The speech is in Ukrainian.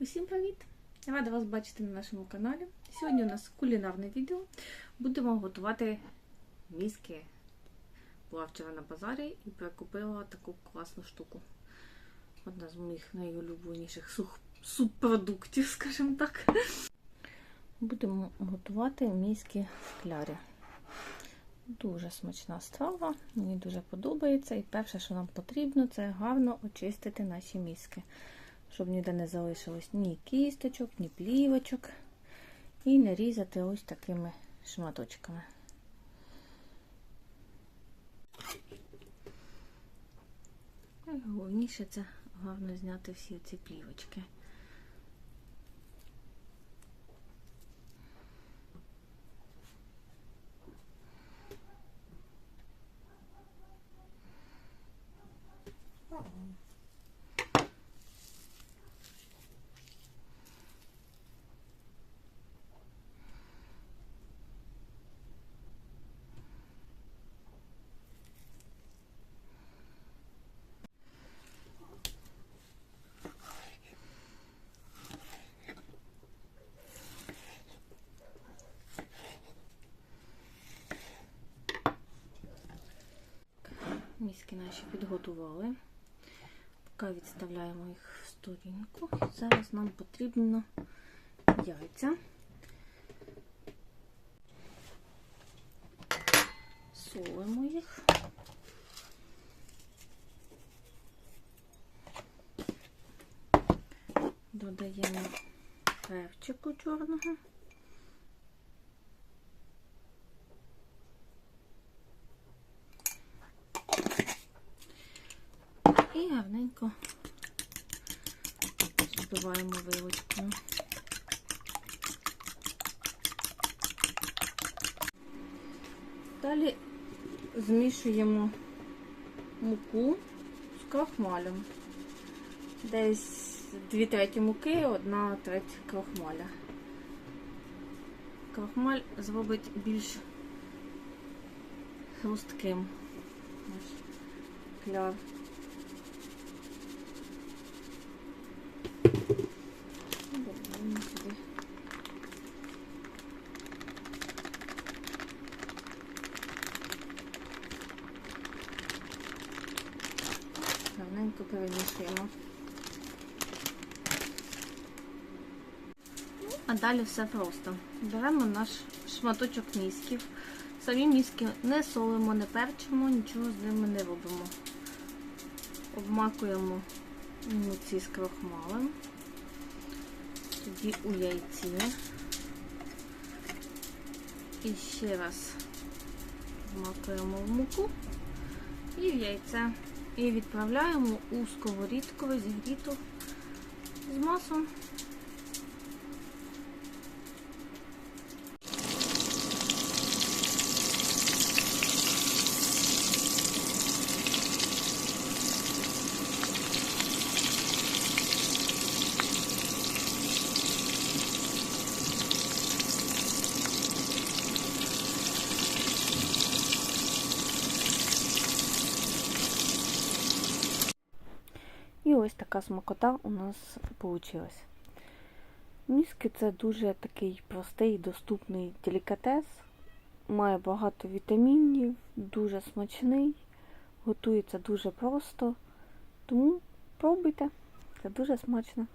Усім привіт! Рада вас бачити на нашому каналі. Сьогодні у нас кулінарне відео. Будемо готувати мізки. Була вчора на базарі і прикупила таку класну штуку. Одна з моїх найулюбленіших субпродуктів, скажімо так. Будемо готувати мізки в клярі. Дуже смачна страва, мені дуже подобається. І перше, що нам потрібно, це гарно очистити наші мізки щоб ніде не залишилось ні кісточок, ні плівочок. І нарізати ось такими шматочками. Головніше це гарно зняти всі ці плівочки. Міски наші підготували. Поки відставляємо їх в сторінку. Зараз нам потрібно яйця. Солимо їх. Додаємо перчику чорного. І гарненько збиваємо вилочкою. Далі змішуємо муку з крахмалем. Десь 2 треті муки, 1 треть крахмаля. Крахмаль зробить більш хрустким наш кляр. Додаємо сюди. Гарненько перемішуємо. Ну, А далі все просто. Беремо наш шматочок місків. Самі міски не солимо, не перчимо, нічого з ними не робимо. Обмакуємо у муці з крохмалем. Тоді у яйці. І ще раз вмакуємо в муку і в яйце. І відправляємо у сковорідку зігріту з маслом. І ось така смакота у нас вийшла. Мізки це дуже такий простий, доступний делікатес. Має багато вітамінів, дуже смачний, готується дуже просто. Тому пробуйте, це дуже смачно.